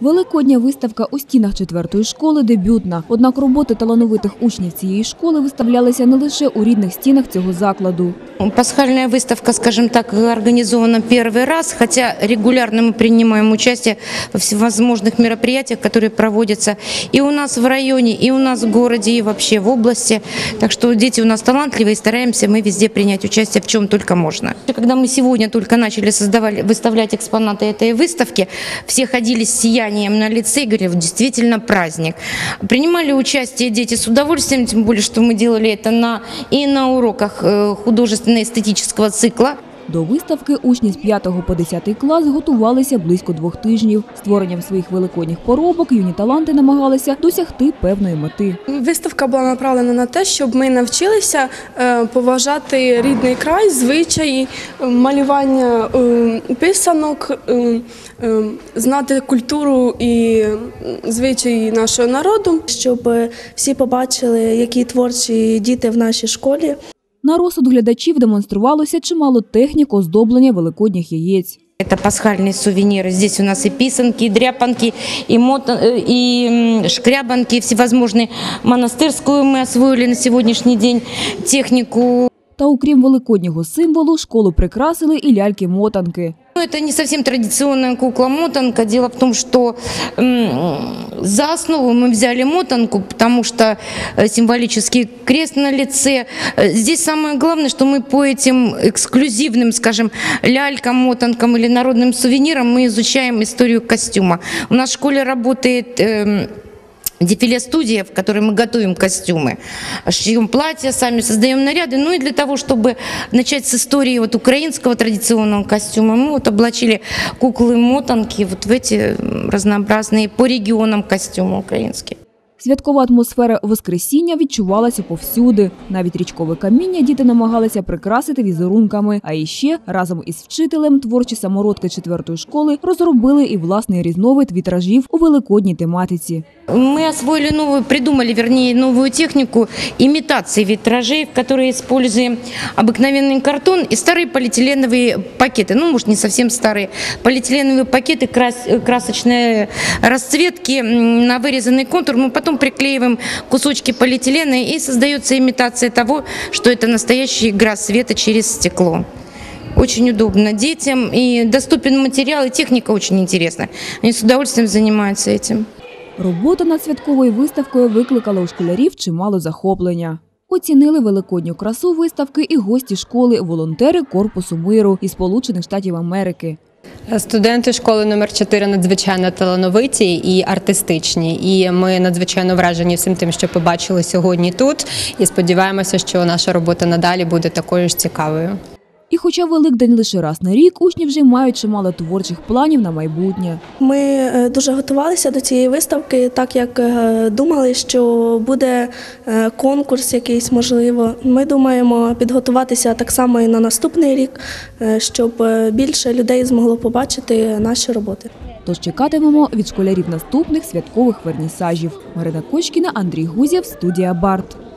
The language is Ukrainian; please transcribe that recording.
Великодня виставка у стінах четвертої школи дебютна. Однак роботи талановитих учнів цієї школи виставлялися не лише у рідних стінах цього закладу. Пасхальная выставка, скажем так, организована первый раз, хотя регулярно мы принимаем участие во всевозможных мероприятиях, которые проводятся и у нас в районе, и у нас в городе, и вообще в области. Так что дети у нас талантливые, и стараемся мы везде принять участие, в чем только можно. Когда мы сегодня только начали создавали, выставлять экспонаты этой выставки, все ходили с сиянием на лице и говорили, «Вот действительно праздник. Принимали участие дети с удовольствием, тем более, что мы делали это на, и на уроках э, художественно-эстетического цикла. До виставки учні з 5 по 10 клас готувалися близько двох тижнів. Створенням своїх великодніх поробок юні таланти намагалися досягти певної мети. Виставка була направлена на те, щоб ми навчилися е, поважати рідний край, звичаї, е, малювання е, писанок, знати культуру і звичаї нашого народу. щоб всі побачили, які творчі діти в нашій школі. На розсуд глядачів демонструвалося чимало технік оздоблення великодніх яєць. Это пасхальные сувениры. Здесь у нас и писанки, и дряпанки, и, мото, э, и м, шкрябанки, и всевозможные. Монастырскую мы освоили на сегодняшний день технику Та окрім великоднього символу, школу прикрасили і ляльки-мотанки. Ну, Это не совсем традиционная кукла-мотанка. Дело в том, что м, за основу мы взяли мотанку, потому что э, символический крест на лице. Э, Здесь самое главное, что мы по этим эксклюзивным, скажем, лялькам, мотанкам или народным сувенирам мы изучаем историю костюма. У нас в школе работает... Дефиле-студия, в которой мы готовим костюмы, шьем платья, сами создаем наряды. Ну и для того, чтобы начать с истории вот украинского традиционного костюма, мы вот облачили куклы-мотанки вот в эти разнообразные по регионам костюмы украинские. Святкова атмосфера Воскресіння відчувалася повсюди. Навіть річкове каміння діти намагалися прикрасити візерунками. А іще разом із вчителем творчі самородки четвертої школи розробили і власний різновид вітражів у великодній тематиці. Мы освоили новую, придумали, вернее, новую технику имитации витражей, в которой используем обыкновенный картон и старые полиэтиленовые пакеты. Ну, может, не совсем старые. Полиэтиленовые пакеты крас- э, красочной расцветки м, на вырезанный контур. Мы потом приклеиваем кусочки полиэтилена и создается имитация того, что это настоящая игра света через стекло. Очень удобно детям и доступен материал, и техника очень интересная. Они с удовольствием занимаются этим. Робота над святковою виставкою викликала у школярів чимало захоплення. Оцінили великодню красу виставки і гості школи, волонтери Корпусу миру із Сполучених Штатів Америки. Студенти школи номер 4 надзвичайно талановиті і артистичні. І ми надзвичайно вражені всім тим, що побачили сьогодні тут. І сподіваємося, що наша робота надалі буде такою ж цікавою. І хоча Великдень лише раз на рік, учні вже мають чимало творчих планів на майбутнє. Ми е, дуже готувалися до цієї виставки, так як е, думали, що буде е, конкурс якийсь можливо. Ми думаємо підготуватися так само і на наступний рік, щоб більше людей змогло побачити наші роботи. Тож чекатимемо від школярів наступних святкових вернісажів. Марина Кочкіна, Андрій Гузєв, студія Барт.